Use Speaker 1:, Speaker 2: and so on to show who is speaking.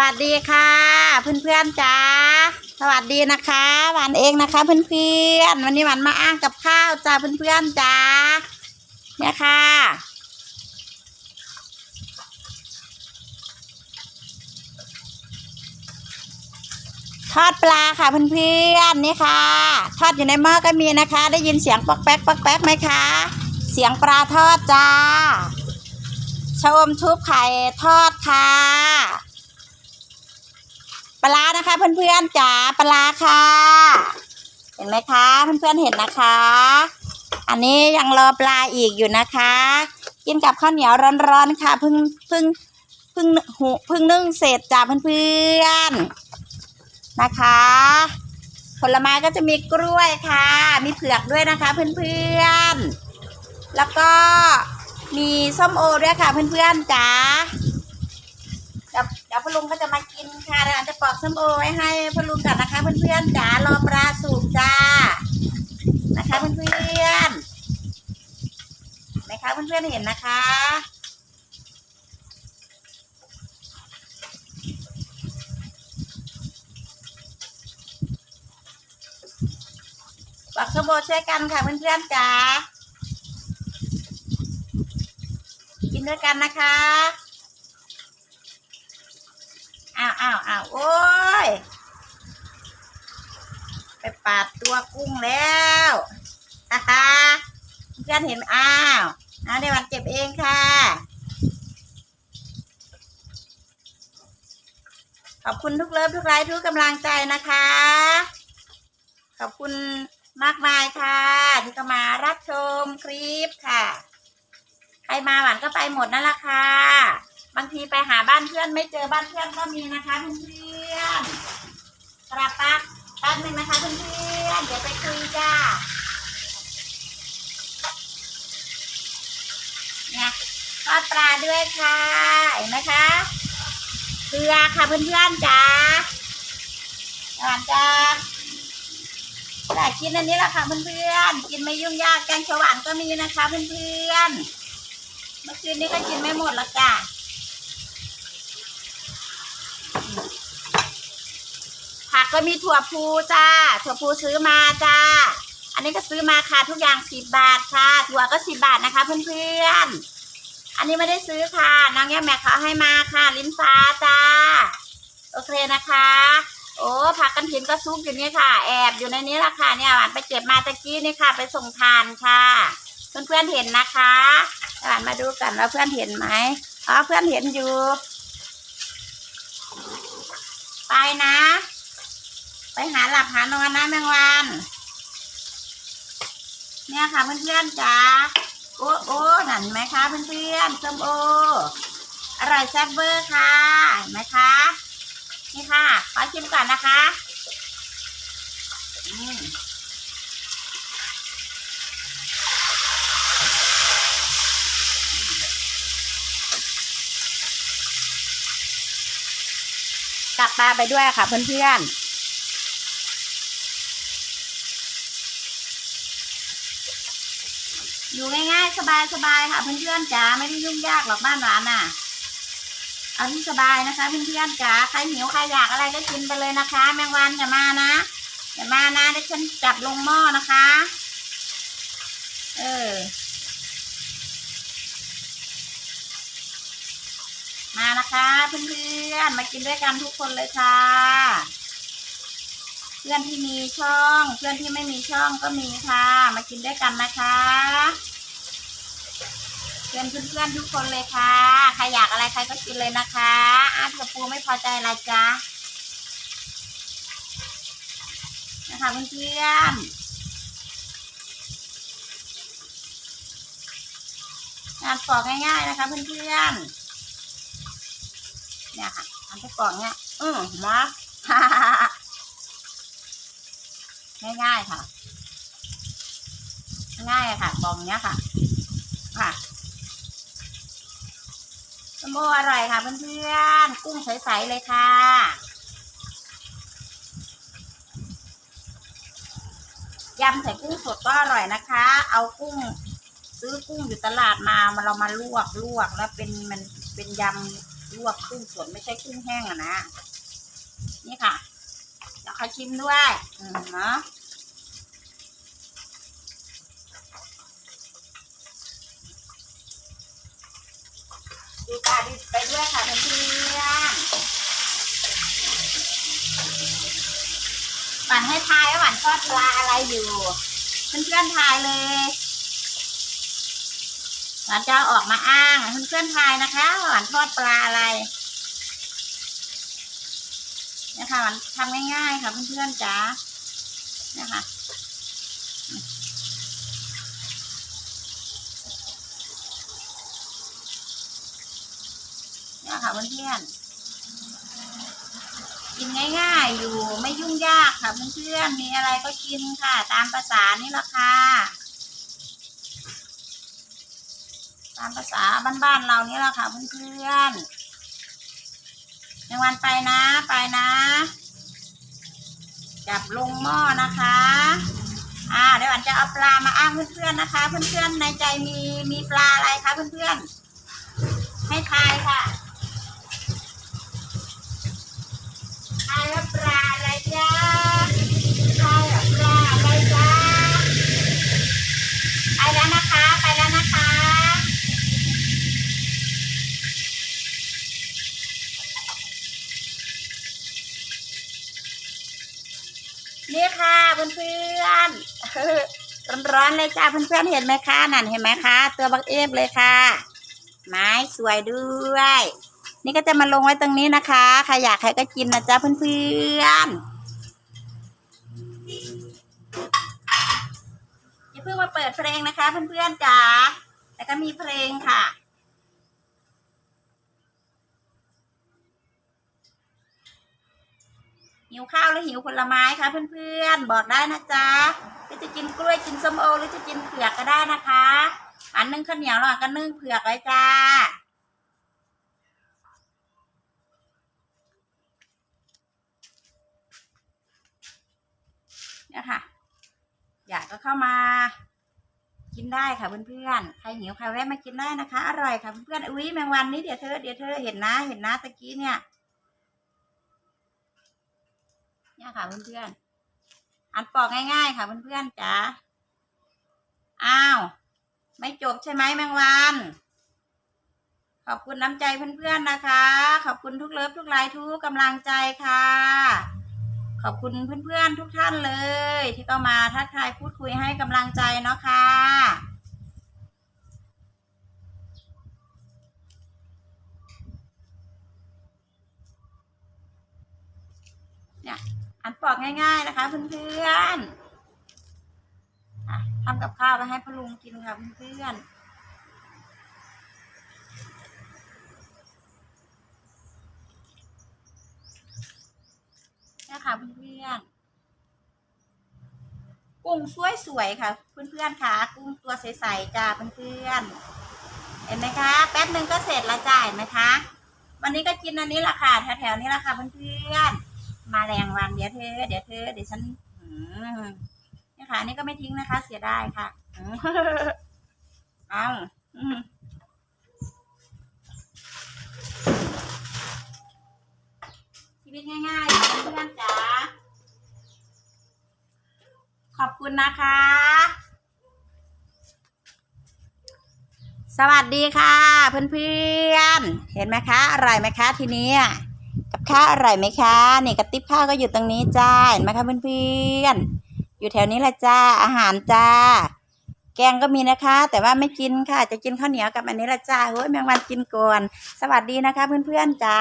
Speaker 1: วัสดีค่ะ เพื่อนๆจ้าสวัสดีนะคะหวานเองนะคะ เพื่อนๆวันนี้หวานมาอ้างกับข้าวจ้าเพื่อนๆจ้าเนี่ยค่ะทอดปลาค่ะเพื่อนๆนี่ค่ะ ทอดอยู่ในหม้อก็มีนะคะ ได้ยินเสียงปอกแป๊กปอกแป๊กไหมคะ เสียงปลาทอดจ้าชอมชุบไข่ทอดค่ะ ปลานะคะเพื่อนๆจ๋าปลาค่ะ เห็นไหมคะเพื่อนๆเห็นนะคะ อันนี้ยังรอปลาอีกอยู่นะคะ กินกับข้าวเหนียวร้อนๆค่ะเพิ่งเพิ่งเพิ่งหูเพิ่งนึ่งเสร็จจ้าเพื่อนๆนะคะ ผลไม้ก็จะมีกล้วยค่ะ มีเผือกด้วยนะคะ เพื่อนๆแล้วก็มีส้มโอด้วยค่ะเพื่อนๆจ๋า ดี๋ยวเดี๋ยวพ่อลุงก็จะมากินค่ะเดี๋ยวอาจจะปอกส้มโอไว้ให้พ่อลุงกันนะคะ เพื่อนๆจ๋ารอปลาสุกจ้านะคะเพื่อนๆนะคะเพื่อนๆเห็นนะคะปอกส้มโอช่วยกันค่ะเพื่อนๆจ๋ากินด้วยกันนะคะ อ้าวอ้าวโอ้ย ไปปาดตัวกุ้งแล้วฮ่าฮ่าเพื่อนเห็นอ้าวอ้าวเดี๋ยววันเก็บเองค่ะ ขอบคุณทุกเลิฟทุกไลค์ทุกกำลังใจนะคะ ขอบคุณมากมายค่ะ ที่เข้ามารับชมคลิปค่ะ ใครมาหวานก็ไปหมดนั่นแหละค่ะ บางทีไปหาบ้านเพื่อนไม่เจอบ้านเพื่อนก็มีนะคะเพื่อนกระปักแป๊บนึงนะคะเพื่อนเดี๋ยวไปคุยจ้าเนี่ยทอดปลาด้วยค่ะเห็นไหมคะเกลือค่ะเพื่อนๆจ้าหวานจ้าแต่กินอันนี้แหละค่ะเพื่อนๆกินไม่ยุ่งยากแกงเขียวหวานก็มีนะคะเพื่อนๆเมื่อคืนนี้ก็กินไม่หมดล้วจ้า ผั ก็มีถั่วพูจ้า ถั่วพูซื้อมาจ้า อันนี้ก็ซื้อมาค่ะทุกอย่างสิบบาทค่ะ ถั่วก็สิบบาทนะคะเพื่อนๆ อันนี้ไม่ได้ซื้อค่ะ น้องแง่แม่เขาให้มาค่ะ ลิ้นฟ้าจ้า โอเคนะคะ โอ้ผักกันถินก็ซุกอยู่นี่ค่ะ แอบอยู่ในนี้ละค่ะเนี่ยหวานไปเก็บมาตะกี้นี่ค่ะ ไปส่งทานค่ะ เพื่อนๆเห็นนะคะหวานมาดูกันว่าเพื่อนเห็นไหมอ๋อเพื่อนเห็นอยู่ ไปนะ ไปหาหลับหานอนนะแมงวัน เนี่ยค่ะเพื่อนๆจ๋าโอ้โอ้นั่นไหมคะเพื่อนๆส้มโออร่อยแซ่บเบอร์ค่ะเห็นไหมคะ นี่ค่ะ ขอชิมก่อนนะคะอืมกลับปลาไปด้วยค่ะเพื่อนๆ อยู่ง่ายๆ สบายๆค่ะเพื่อนๆจ๋าไม่ได้ยุ่งยากหรอกบ้านหลานน่ะ เอาที่สบายนะคะเพื่อนๆจ๋าใครหิวใครอยากอะไรก็กินไปเลยนะคะ แมงวันอย่ามานะอย่ามานะเดี๋ยวฉันจับลงหม้อนะคะ เออ มานะคะเพื่อนๆมากินด้วยกันทุกคนเลยค่ะ พื่อนที่มีช่อง เพื่อนที่ไม่มีช่องก็มีค่ะ มากินด้วยกันนะคะเพื่อนเพื่อนๆทุกคนเลยค่ะ ใครอยากอะไรใครก็กินเลยนะคะอาตกับปูไม่พอใจอะไรจ๊ะนะคะเพื่อนๆงานปอกง่ายๆนะคะเพื่อนๆเนี่ยค่ะทำให้ปอกเนี่ยอืมมา ง่ายๆค่ะ ง่ายค่ะบองเนี้ยค่ะ ค่ะสมโออร่อยค่ะเพื่อนๆกุ้งใสๆเลยค่ะยำใส่กุ้งสดก็อร่อยนะคะ เอากุ้ง ซื้อกุ้งอยู่ตลาดมามาเรามาลวกลวกแล้วเป็นมันเป็นยำลวกกุ้งสดไม่ใช่กุ้งแห้งอะนะ นี่ค่ะ เดี๋ยวขอชิมด้วยอืมเนาะดูตาดิไปด้วยค่ะเพื่อนๆหวานให้ทายว่าหวานทอดปลาอะไรอยู่ เพื่อนๆทายเลยหวานจะเอาออกมาอ้าง เพื่อนๆทายนะคะหวานทอดปลาอะไร ค่ะหวานทำง่ายๆค่ะเพื่อนๆจ๋าเนี่ยค่ะเนี่ยค่ะเพื่อนๆกินง่ายๆอยู่ไม่ยุ่งยากค่ะเพื่อนๆมีอะไรก็กินค่ะ ตามภาษานี่แหละค่ะตามภาษาบ้านๆเรานี่แหละค่ะเพื่อนๆ ในวันไปนะ ไปนะ จับลงหม้อนะคะ อ่าเดี๋ยวอันจะเอาปลามาอ้างเพื่อนๆนะคะ เพื่อนๆในใจมีมีปลาอะไรคะเพื่อนๆ ให้ทายค่ะทายว่าปลาอะไรจ้าทายว่าปลาอะไรจ้าไปแล้วนะคะ ไปแล้วนะคะ นี่ค่ะเพื่อน ๆร้อนเลยจ้าเพื่อนๆเห็นไหมคะนั่นเห็นไหมคะตัวบักเอฟเลยค่ะ ไม้สวยด้วย นี่ก็จะมาลงไว้ตรงนี้นะคะใครอยากใครก็กินนะจ้าเพื่อนๆอย่าเพิ่งมาเปิดเพลงนะคะ เพื่อนๆจ๋าแล้วก็มีเพลงค่ะ หิวข้าวหรือหิวผลไม้คะเพื่อนๆ บอกได้นะจ๊ะหรือจะกินกล้วยกินส้มโอหรือจะกินเผือกก็ได้นะคะ อันนึ่งข้าวเหนียวหรอก็นึ่งเผือกไว้จ้าเนี่ยค่ะ อยากก็เข้ามา กินได้ค่ะเพื่อนๆ ใครหิวใครแวะมากินได้นะคะ อร่อยค่ะเพื่อนๆ อุ้ยแมงวันนี้เดี๋ยวเธอเดี๋ยวเธอเห็นนะ เห็นนะตะกี้เนี่ย เนี่ยค่ะเพื่อนๆอันปอกง่าย ๆ ค่ะเพื่อนๆจ๋าอ้าว ไม่จบใช่ไหมแมงวันขอบคุณน้ำใจเพื่อนๆนะคะ ขอบคุณทุกเลิฟทุกไลค์ทุกกำลังใจค่ะ ขอบคุณเพื่อนๆทุกท่านเลย ที่เข้ามาทักทายพูดคุยให้กำลังใจเนาะค่ะเนี่ย อันปอกง่าย ๆนะคะเพื่อนๆทำกับข้าวไปให้พ่อลุงกินค่ะเพื่อนๆนี่ค่ะเพื่อนๆ กุ้งสวยๆค่ะ เพื่อนๆค่ะ กุ้งตัวใสๆจ้าเพื่อนๆ เห็นไหมคะ แป๊บหนึ่งก็เสร็จละจ้าเห็นไหมคะ วันนี้ก็กินอันนี้ละค่ะแถวๆนี้ละค่ะเพื่อนๆ มาแรงวันเดี๋ยวเธอเดี๋ยวเธอเดี๋ยวฉันนี่ค่ะนี่ก็ไม่ทิ้งนะคะ เสียดายค่ะเอาชีวิตง่ายๆค่ะเพื่อนจ๋าขอบคุณนะคะ สวัสดีค่ะ เพื่อนๆเห็นไหมคะ อร่อยไหมคะทีนี้ กับข้าวอร่อยไหมคะนี่กระติบข้าวก็อยู่ตรงนี้จ้าเห็นไหมคะเพื่อนๆอยู่แถวนี้แหละจ้าอาหารจ้า แกงก็มีนะคะ แต่ว่าไม่กินค่ะ จะกินข้าวเหนียวกับอันนี้ละจ้าเฮ้ยแมงวันกินก่อนสวัสดีนะคะ เพื่อนๆจ้า